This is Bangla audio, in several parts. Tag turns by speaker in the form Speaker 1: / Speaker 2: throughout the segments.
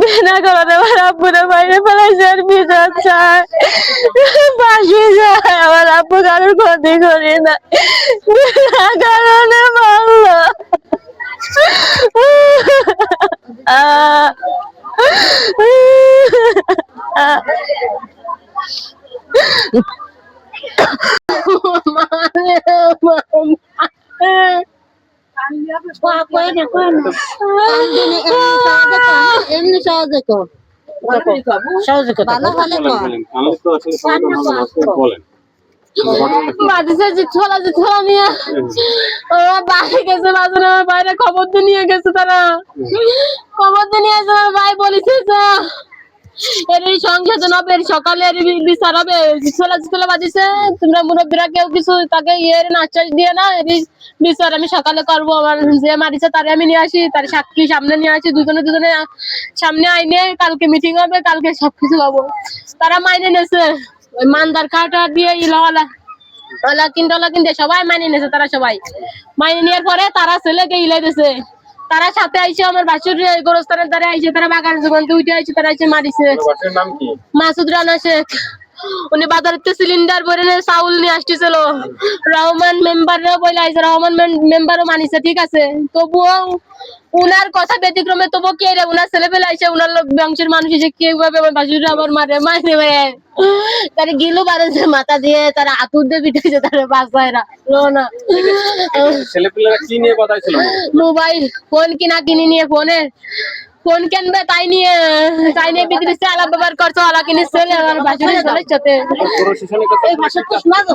Speaker 1: বিনা কারণে আমার আব্বুরে বাইরে ফেলাইছে আর বিচার চায় ফাঁসি যায় আমার আব্বু কারোর ক্ষতি করি না বিনা কারণে মারলো আহ
Speaker 2: সহজে সহজে কর ভালো ভালো কর
Speaker 3: আমি তো আসলে বলেন।
Speaker 1: যে ছোলা যে ছোলা নিয়ে ওরা বাইরে গেছে বাজারে আমার বাইরে খবর দিয়ে নিয়ে গেছে তারা। খবর দিয়ে নিয়ে ভাই বলেছে যে। হবে বিচার হবে ছোলা ছোলা বাজিছে, তোমরা মুরব্বীরা কেউ কিছু তাকে ইয়ের দিয়ে না বিচার আমি সকালে করব, আমার যে মারিছে তারে আমি নিয়ে আসি, তার সাক্ষী সামনে নিয়ে আসি, দুজনে দুজনে সামনে আইনে, কালকে মিটিং হবে, কালকে সবকিছু পাবো। তারা মাইনে নেছে ওই মানদার কাটা দিয়ে ওলা কিনতে সবাই মাইনে নিয়েছে, তারা সবাই। মাইনে নেওয়ার পরে তারা ছেলেকে ইলাই দিছে তারা সাথে আইছে আমার বাসুর গোরস্থানের দ্বারা আইছে তারা বাগান যখন উঠে আইছে তারা আইছে মারিছে। মাসুদ রানা শেখ। উনি বাজারতে সিলিন্ডার ভরে চাউল নিয়ে আসতেছিল। রহমান মেম্বাররা বলে আইছে রহমান মেম্বারও মানিছে ঠিক আছে। তবুও উনার কথা ব্যতিক্রমে তবুও কে রে? উনার ছেলে পেলে আইসে উনার বংশের মানুষ এসে কীভাবে আমার বাসুরা আবার মারে মারে মারে তার গিলু বাড়াচ্ছে মাথা দিয়ে তারা আতুর দিয়ে পিটাইছে তারা বাসায় না না।
Speaker 3: ছেলেপিলেরা কি নিয়ে কথা ছিল
Speaker 1: মোবাইল ফোন কিনা কিনি নিয়ে ফোনে। ফোন কিনবে? তাই নিয়ে তাই নিয়ে বিক্রিতে আলাপ ব্যবহার করছ আলা কিনে ছেলে আমার বাসুরের ছেলের সাথে।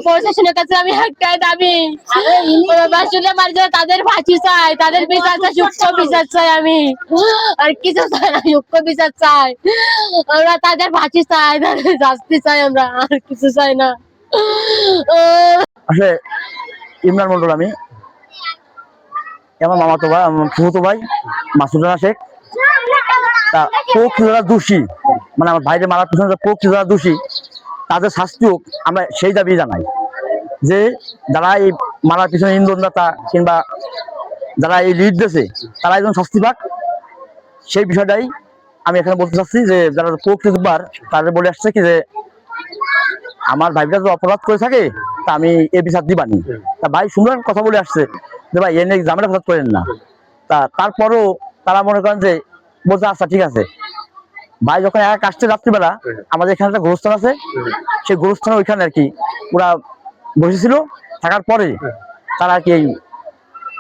Speaker 3: প্রশাসনের কাছে
Speaker 1: আমি একটাই দাবি। বাসুরে মারি যায় তাদের ফাঁসি চাই তাদের বিচার চাই সূক্ষ্ম বিচার চাই আমি। আর কিছু চাই না সূক্ষ্ম বিচার চাই। আমরা তাদের ফাঁসি চাই তাদের শাস্তি চাই আমরা আর কিছু চাই না।
Speaker 4: আসলে ইমরান মন্ডল আমি। আমার মামাতো ভাই আমার ফুফুতো ভাই মাসুদ শেখ। তা কোক যারা দোষী? মানে আমার ভাইদের মারার পিছনে যে কোক যারা দোষী? তাদের শাস্তি হোক, আমরা সেই দাবি জানাই। যে যারা এই মারার পিছনে ইন্ধনদাতা কিংবা যারা এই লিড দিয়েছে, তারা একজন শাস্তি পাক। সেই বিষয়টাই আমি এখানে বলতে চাচ্ছি যে, যারা কোক বার তাদের বলে আসছে কি যে, আমার ভাইটা যদি অপরাধ করে থাকে, তা আমি এ বিচার দিবানি তা ভাই সুন্দর কথা বলে আসছে যে, ভাই এনে জামেলা ফসাদ করেন না। তা তারপরও তারা মনে করেন যে বলছে আচ্ছা ঠিক আছে। ভাই যখন এক আসছে রাত্রিবেলা আমাদের এখানে একটা গোরস্থান আছে। সেই গোরস্থান ওইখানে আর কি ওরা বসেছিল। থাকার পরে তারা আর কি এই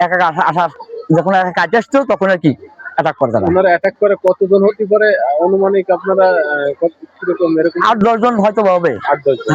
Speaker 4: একা একা আসা আসার যখন একা কাজে আসতো তখন আর কি অ্যাটাক করে তারা।
Speaker 3: আপনারা অ্যাটাক করে কতজন হতে পারে? আনুমানিক আপনারা আহ, কত কীরকম এরকম?
Speaker 4: আট দশজন হয়তো বা হবে।
Speaker 3: আট দশ জন।